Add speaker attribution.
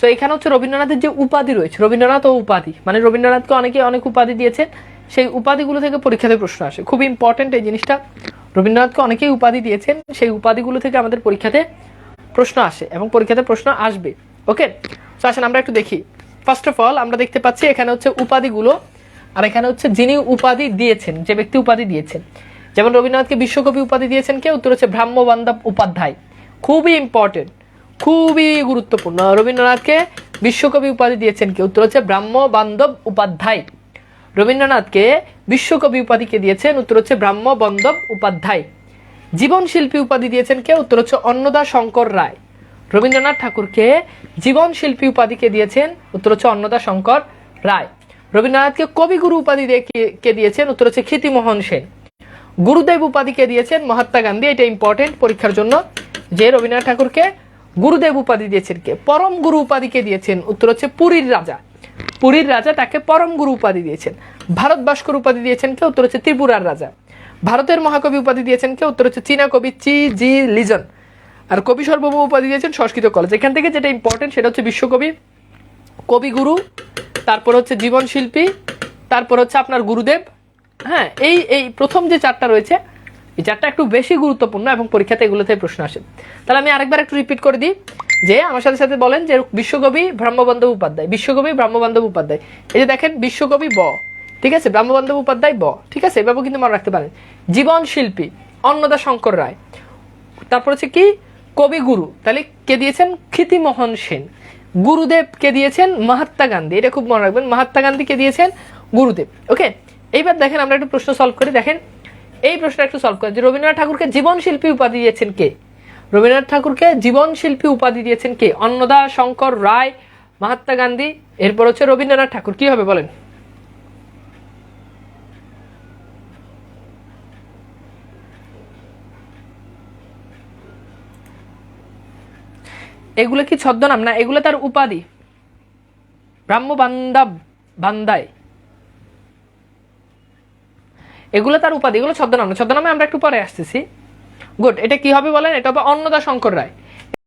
Speaker 1: So এখানে হচ্ছে রবীন্দ্রনাথের যে উপাধি রয়েছে, রবীন্দ্রনাথ ও উপাধি মানে রবীন্দ্রনাথকে অনেকে অনেক উপাধি দিয়েছেন, সেই উপাধিগুলো থেকে পরীক্ষাতে প্রশ্ন আসে। খুব ইম্পর্টেন্ট এই জিনিসটা, রবীন্দ্রনাথকে অনেকেই উপাধি দিয়েছেন, সেই উপাধিগুলো থেকে আমাদের পরীক্ষাতে প্রশ্ন আসে এবং পরীক্ষাতে প্রশ্ন আসবে। ওকে তো আসেন, আমরা একটু দেখি। ফার্স্ট অফ অল আমরা দেখতে পাচ্ছি এখানে হচ্ছে উপাধিগুলো, আর এখানে হচ্ছে যিনি উপাধি দিয়েছেন, যে ব্যক্তি উপাধি দিয়েছেন। যেমন রবীন্দ্রনাথকে বিশ্বকবি উপাধি দিয়েছেন কে? উত্তর হচ্ছে ব্রাহ্মবান্ধব উপাধ্যায়। খুবই ইম্পর্টেন্ট খুবই গুরুত্বপূর্ণ। রবীন্দ্রনাথকে বিশ্বকবি উপাধি দিয়েছেন কে? উত্তর হচ্ছে ব্রাহ্ম বান্ধব উপাধ্যায়। রবীন্দ্রনাথকে বিশ্বকবি উপাধিকে দিয়েছেন? উত্তর হচ্ছে ব্রাহ্ম বান্ধব উপাধ্যায়। জীবন শিল্পী উপাধি দিয়েছেন কে? উত্তর হচ্ছে অন্নদা শঙ্কর রায়। রবীন্দ্রনাথ ঠাকুরকে জীবন শিল্পী উপাধিকে দিয়েছেন? উত্তর হচ্ছে অন্নদা শঙ্কর রায়। রবীন্দ্রনাথকে কবিগুরু উপাধি কে দিয়েছেন? উত্তর হচ্ছে খ্যাতিমোহন সেন। গুরুদেব উপাধিকে দিয়েছেন? মহাত্মা গান্ধী। এটা ইম্পর্টেন্ট পরীক্ষার জন্য যে রবীন্দ্রনাথ ঠাকুরকে গুরুদেব উপাধি দিয়েছেন কে? পরম গুরু উপাধিকে দিয়েছেন। উত্তর হচ্ছে পুরীর রাজা। পুরীর রাজা তাকে পরম গুরু উপাধি দিয়েছেন। ভারত ভাস্কর উপাধি দিয়েছেন কে? উত্তর হচ্ছে ত্রিপুরার রাজা। ভারতের মহাকবি উপাধি দিয়েছেন কে? উত্তর হচ্ছে চীনা কবি চি জি লিজন। আর কবি সর্বভৌম উপাধি দিয়েছেন সংস্কৃত কলেজ। এখান থেকে যেটা ইম্পর্টেন্ট সেটা হচ্ছে বিশ্বকবি, কবিগুরু, তারপর হচ্ছে জীবন শিল্পী তারপর হচ্ছে আপনার গুরুদেব। হ্যাঁ এই এই প্রথম যে চারটা রয়েছে এই চারটা একটু বেশি গুরুত্বপূর্ণ এবং পরীক্ষাতে এগুলো থেকে প্রশ্ন আসে। তাহলে আমি আরেকবার একটু রিপিট করে দিই, যে আমার সাথে সাথে বলেন যে বিশ্বকবি ব্রহ্মবন্ধব উপাধ্যায়, বিশ্বকবি ব্রহ্মবন্ধব উপাধ্যায়। এই যে দেখেন, বিশ্বকবি ব, ঠিক আছে? ব্রহ্মবন্ধব উপাধ্যায় ব, ঠিক আছে? এভাবে কিন্তু মনে রাখতে পারেন। জীবন শিল্পী অন্নদা শঙ্কর রায়। তারপর হচ্ছে কি? কবিগুরু। তাহলে কে দিয়েছেন? ক্ষিতিমোহন সেন। গুরুদেব কে দিয়েছেন? মহাত্মা গান্ধী। এটা খুব মনে রাখবেন। মহাত্মা গান্ধী কে দিয়েছেন? গুরুদেব। ওকে এইবার দেখেন, আমরা একটু প্রশ্ন সলভ করি। দেখেন এই প্রশ্নটা একটু সলভ করি যে রবীন্দ্রনাথ ঠাকুরকে জীবন শিল্পী উপাধি দিয়েছেন কে? রবীন্দ্রনাথ ঠাকুরকে জীবন শিল্পী উপাধি দিয়েছেন কে? অন্নদা শঙ্কর রায়, মহাত্মা গান্ধী, এরপর হচ্ছে রবীন্দ্রনাথ ঠাকুর। কি হবে বলেন? এগুলো কি ছদ্মনাম? না, এগুলো তার উপাধি। ব্রাহ্ম বান্দা বান্দায় এগুলো তার উপাধি, এগুলো ছদ্মনাম। ছদ্মনামে আমরা একটু পরে আসতেছি। গুড এটা কি হবে বলেন? এটা হবে অন্নদা শঙ্কর রায়।